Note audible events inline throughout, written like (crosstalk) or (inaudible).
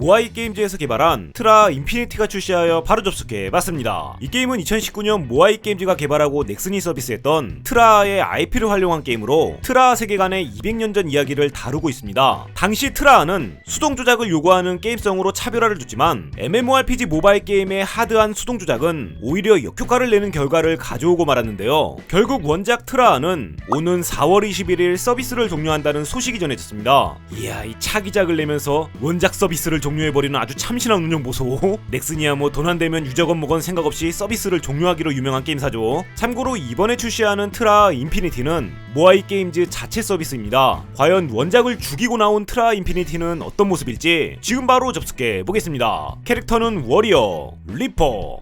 모아이 게임즈에서 개발한 트라 인피니티가 출시하여 바로 접속해 봤습니다. 이 게임은 2019년 모아이 게임즈가 개발하고 넥슨이 서비스했던 트라의 IP를 활용한 게임으로 트라 세계관의 200년 전 이야기를 다루고 있습니다. 당시 트라는 수동 조작을 요구하는 게임성으로 차별화를 줬지만 MMORPG 모바일 게임의 하드한 수동 조작은 오히려 역효과를 내는 결과를 가져오고 말았는데요. 결국 원작 트라는 오는 4월 21일 서비스를 종료한다는 소식이 전해졌습니다. 이야 이 차기작을 내면서 원작 서비스를 종료해버리는 아주 참신한 운영 보소. (laughs) 넥슨이야 뭐 돈 안 되면 유저건 뭐건 생각 없이 서비스를 종료하기로 유명한 게임사죠. 참고로 이번에 출시하는 트라 인피니티는 모아이 게임즈 자체 서비스입니다. 과연 원작을 죽이고 나온 트라 인피니티는 어떤 모습일지 지금 바로 접속해 보겠습니다. 캐릭터는 워리어, 리퍼,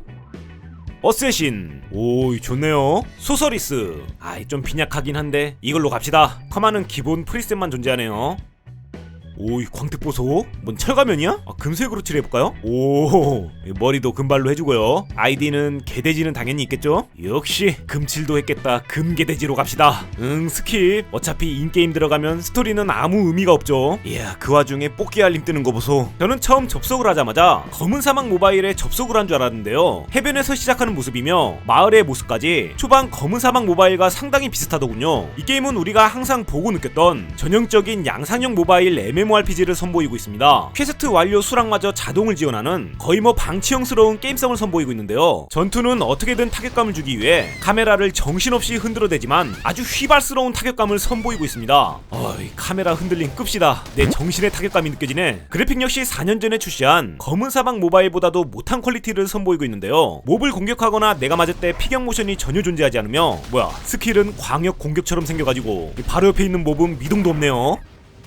어쌔신 오 좋네요 소서리스 아이 좀 빈약하긴 한데 이걸로 갑시다 커마는 기본 프리셋만 존재하네요 오이 광택 보소. 뭔 철가면이야? 아, 금색으로 칠해볼까요? 오 머리도 금발로 해주고요. 아이디는 개돼지는 당연히 있겠죠? 역시 금칠도 했겠다. 금개돼지로 갑시다. 응 스킵. 어차피 인게임 들어가면 스토리는 아무 의미가 없죠. 이야 그 와중에 뽑기 알림 뜨는 거 보소. 저는 처음 접속을 하자마자 검은 사막 모바일에 접속을 한 줄 알았는데요. 해변에서 시작하는 모습이며 마을의 모습까지 초반 검은 사막 모바일과 상당히 비슷하더군요. 이 게임은 우리가 항상 보고 느꼈던 전형적인 양산형 모바일 MMORPG를 선보이고 있습니다. 퀘스트 완료 수락마저 자동을 지원하는 거의 뭐 방치형스러운 게임성을 선보이고 있는데요. 전투는 어떻게든 타격감을 주기 위해 카메라를 정신없이 흔들어대지만 아주 휘발스러운 타격감을 선보이고 있습니다. 어이 카메라 흔들림 급시다. 내 정신의 타격감이 느껴지네. 그래픽 역시 4년 전에 출시한 검은 사막 모바일보다도 못한 퀄리티를 선보이고 있는데요. 몹을 공격하거나 내가 맞을 때 피격 모션이 전혀 존재하지 않으며 뭐야 스킬은 광역 공격처럼 생겨가지고 이 바로 옆에 있는 몹은 미동도 없네요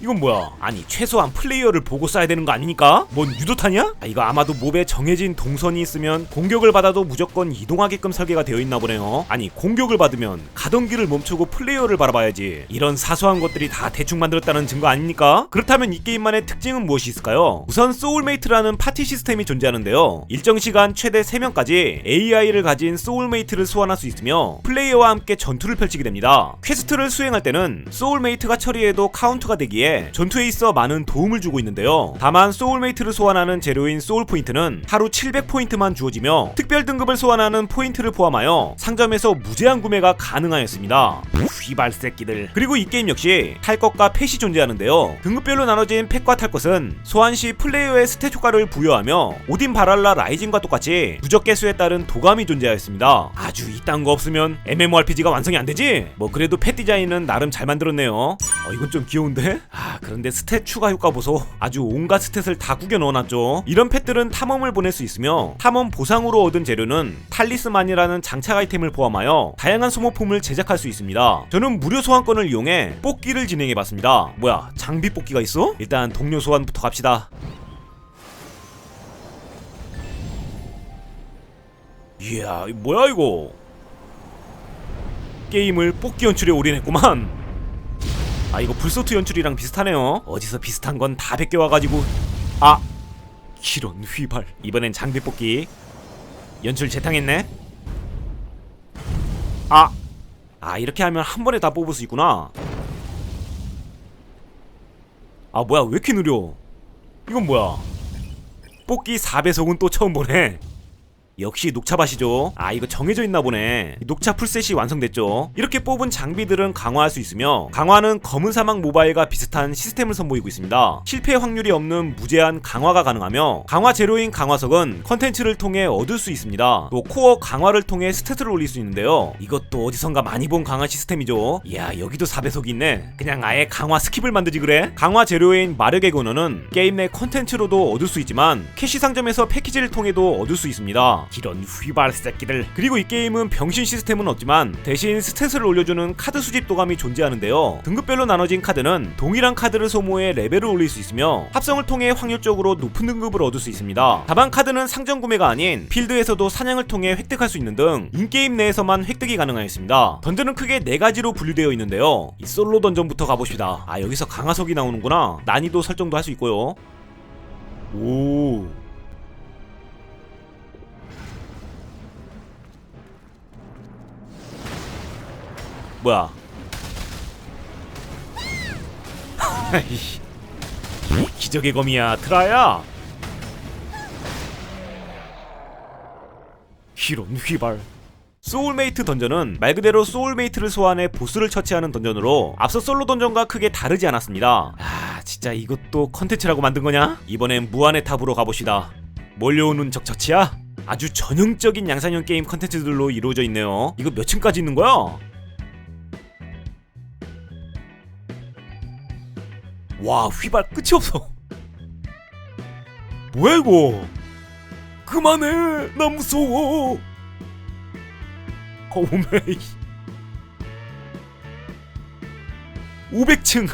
이건 뭐야? 아니 최소한 플레이어를 보고 쏴야 되는 거 아니니까? 뭔 유도탄이야? 아, 이거 아마도 몹에 정해진 동선이 있으면 공격을 받아도 무조건 이동하게끔 설계가 되어 있나 보네요. 아니 공격을 받으면 가던 길을 멈추고 플레이어를 바라봐야지. 이런 사소한 것들이 다 대충 만들었다는 증거 아닙니까? 그렇다면 이 게임만의 특징은 무엇이 있을까요? 우선 소울메이트라는 파티 시스템이 존재하는데요. 일정 시간 최대 3명까지 AI를 가진 소울메이트를 소환할 수 있으며 플레이어와 함께 전투를 펼치게 됩니다. 퀘스트를 수행할 때는 소울메이트가 처리해도 카운트가 되기에 전투에 있어 많은 도움을 주고 있는데요. 다만 소울메이트를 소환하는 재료인 소울 포인트는 하루 700포인트만 주어지며 특별 등급을 소환하는 포인트를 포함하여 상점에서 무제한 구매가 가능하였습니다. 휘발 새끼들. 그리고 이 게임 역시 탈 것과 펫이 존재하는데요. 등급별로 나눠진 펫과 탈 것은 소환 시 플레이어의 스탯 효과를 부여하며 오딘 바랄라 라이징과 똑같이 누적 개수에 따른 도감이 존재하였습니다. 아주 이딴 거 없으면 MMORPG가 완성이 안 되지? 뭐 그래도 펫 디자인은 나름 잘 만들었네요. 어 이건 좀 귀여운데? 아 그런데 스탯 추가 효과 보소. 아주 온갖 스탯을 다 구겨 넣어놨죠. 이런 펫들은 탐험을 보낼 수 있으며 탐험 보상으로 얻은 재료는 탈리스만이라는 장착 아이템을 포함하여 다양한 소모품을 제작할 수 있습니다. 저는 무료 소환권을 이용해 뽑기를 진행해봤습니다. 뭐야 장비 뽑기가 있어? 일단 동료 소환부터 갑시다. 이야 이 뭐야 이거 게임을 뽑기 연출에 올인했구만 아 이거 불소트 연출이랑 비슷하네요. 어디서 비슷한 건 다 베껴와가지고. 아 이런 휘발. 이번엔 장비 뽑기. 연출 재탕했네. 아 아 이렇게 하면 한 번에 다 뽑을 수 있구나. 아 뭐야 왜 이렇게 느려? 이건 뭐야? 뽑기 4배속은 또 처음 보네 역시 녹차밭이죠. 아 이거 정해져 있나 보네. 녹차 풀셋이 완성됐죠. 이렇게 뽑은 장비들은 강화할 수 있으며 강화는 검은 사막 모바일과 비슷한 시스템을 선보이고 있습니다. 실패 확률이 없는 무제한 강화가 가능하며 강화 재료인 강화석은 컨텐츠를 통해 얻을 수 있습니다. 또 코어 강화를 통해 스탯을 올릴 수 있는데요. 이것도 어디선가 많이 본 강화 시스템이죠. 이야 여기도 4배속이 있네. 그냥 아예 강화 스킵을 만들지 그래? 강화 재료인 마력의 근원은 게임 내 컨텐츠로도 얻을 수 있지만 캐시 상점에서 패키지를 통해도 얻을 수 있습니다. 이런 휘발 새끼들. 그리고 이 게임은 병신 시스템은 없지만 대신 스탯을 올려주는 카드 수집 도감이 존재하는데요. 등급별로 나눠진 카드는 동일한 카드를 소모해 레벨을 올릴 수 있으며 합성을 통해 확률적으로 높은 등급을 얻을 수 있습니다. 다만 카드는 상점 구매가 아닌 필드에서도 사냥을 통해 획득할 수 있는 등 인게임 내에서만 획득이 가능하였습니다. 던전은 크게 네 가지로 분류되어 있는데요. 이 솔로 던전부터 가봅시다. 아 여기서 강화석이 나오는구나. 난이도 설정도 할 수 있고요. 오. 뭐야? (laughs) 기적의 검이야, 트라야. 이런 휘발. 소울메이트 던전은 말 그대로 소울메이트를 소환해 보스를 처치하는 던전으로 앞서 솔로 던전과 크게 다르지 않았습니다. 아, 진짜 이것도 컨텐츠라고 만든 거냐? 이번엔 무한의 탑으로 가봅시다. 몰려오는 적처치야? 아주 전형적인 양산형 게임 컨텐츠들로 이루어져 있네요. 이거 몇 층까지 있는 거야? 와, 휘발 끝이 없어. 뭐야 이거? 그만해, 나 무서워. 어메이 500층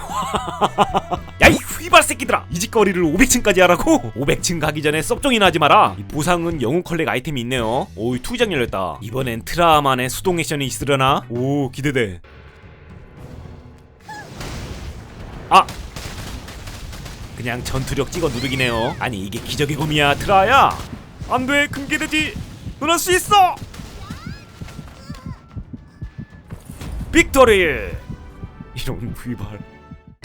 야이 휘발 새끼들아 이 짓거리를 500층까지 하라고? 500층 가기 전에 섭종이나 하지 마라 이 보상은 영웅 컬렉 아이템이 있네요 오이 투장 열렸다 이번엔 트라만의 수동 액션이 있으려나? 오 기대돼 아 그냥 전투력 찍어 누르기네요 아니 이게 기적의 검이야 트라야 안돼 금괴돼지 넌할수 있어 빅토리! 이런 휘발.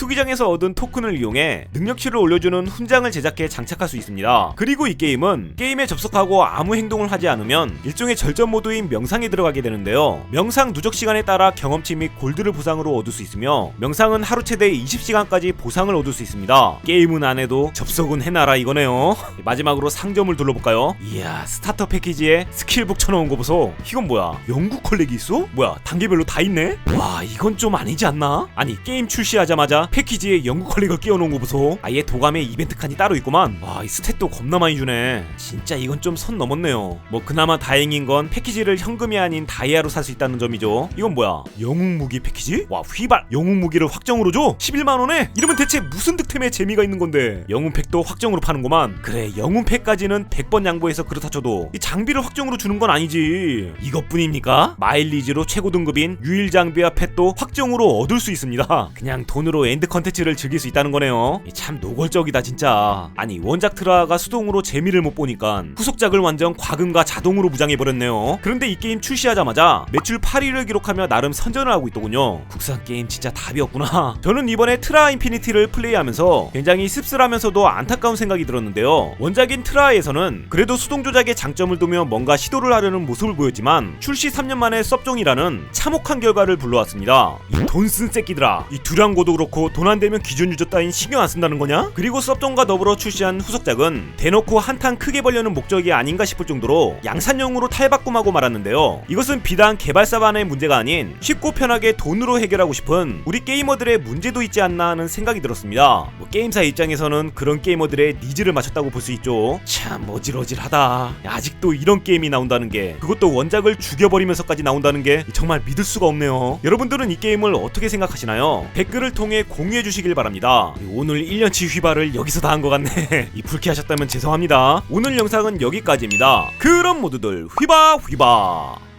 투기장에서 얻은 토큰을 이용해 능력치를 올려주는 훈장을 제작해 장착할 수 있습니다. 그리고 이 게임은 게임에 접속하고 아무 행동을 하지 않으면 일종의 절전 모드인 명상에 들어가게 되는데요. 명상 누적 시간에 따라 경험치 및 골드를 보상으로 얻을 수 있으며 명상은 하루 최대 20시간까지 보상을 얻을 수 있습니다. 게임은 안 해도 접속은 해놔라 이거네요. (laughs) 마지막으로 상점을 둘러볼까요? 이야 스타터 패키지에 스킬북 쳐놓은 거 보소. 이건 뭐야? 영국 컬렉이 있어? 뭐야 단계별로 다 있네? 와 이건 좀 아니지 않나? 아니 게임 출시하자마자 패키지에 영국 컬렉을 끼워놓은 거 보소. 아예 도감에 이벤트 칸이 따로 있구만. 와 이 스탯도 겁나 많이 주네. 진짜 이건 좀 선 넘었네요. 뭐 그나마 다행인 건 패키지를 현금이 아닌 다이아로 살 수 있다는 점이죠. 이건 뭐야? 영웅 무기 패키지? 와 휘발 영웅 무기를 확정으로 줘? 11만 원에? 이러면 대체 무슨 득템에 재미가 있는 건데? 영웅 팩도 확정으로 파는구만. 그래 영웅 팩까지는 100번 양보해서 그렇다 쳐도 이 장비를 확정으로 주는 건 아니지. 이것뿐입니까? 마일리지로 최고 등급인 유일 장비와 펫도 확정으로 얻을 수 있습니다. 그냥 돈으로 엔드 컨텐츠를 즐길 수 있다는 거네요. 이참 노골적이다 진짜. 아니 원작 트라가 수동으로 재미를 못 보니까 후속작을 완전 과금과 자동으로 무장해 버렸네요. 그런데 이 게임 출시하자마자 매출 8위를 기록하며 나름 선전을 하고 있더군요. 국산 게임 진짜 답이었구나. (laughs) 저는 이번에 트라 인피니티를 플레이하면서 굉장히 씁쓸하면서도 안타까운 생각이 들었는데요. 원작인 트라에서는 그래도 수동 조작에 장점을 두며 뭔가 시도를 하려는 모습을 보였지만 출시 3년 만에 섭종이라는 참혹한 결과를 불러왔습니다. 이 돈 쓴 새끼들아. 이 두량고도 그렇고 돈 안 되면 기준 유저 따윈 신경 안 쓴다는 거냐? 그리고 섭종과 더불어 출시한 후속작은 대놓고 한탕 크게 벌려는 목적이 아닌가 싶을 정도로 양산형으로 탈바꿈하고 말았는데요. 이것은 비단 개발사반의 문제가 아닌 쉽고 편하게 돈으로 해결하고 싶은 우리 게이머들의 문제도 있지 않나 하는 생각이 들었습니다. 뭐 게임사 입장에서는 그런 게이머들의 니즈를 맞췄다고 볼 수 있죠. 참 어질어질하다. 아직도 이런 게임이 나온다는 게 그것도 원작을 죽여버리면서까지 나온다는 게 정말 믿을 수가 없네요. 여러분들은 이 게임을 어떻게 생각하시나요? 댓글을 통해 공유해 주시길 바랍니다. 오늘 1년치 휘발을 여기서 다 한 것 같네. (laughs) 이 불쾌하셨다면 죄송합니다. 오늘 영상은 여기까지입니다. 그럼 모두들 휘바 휘바.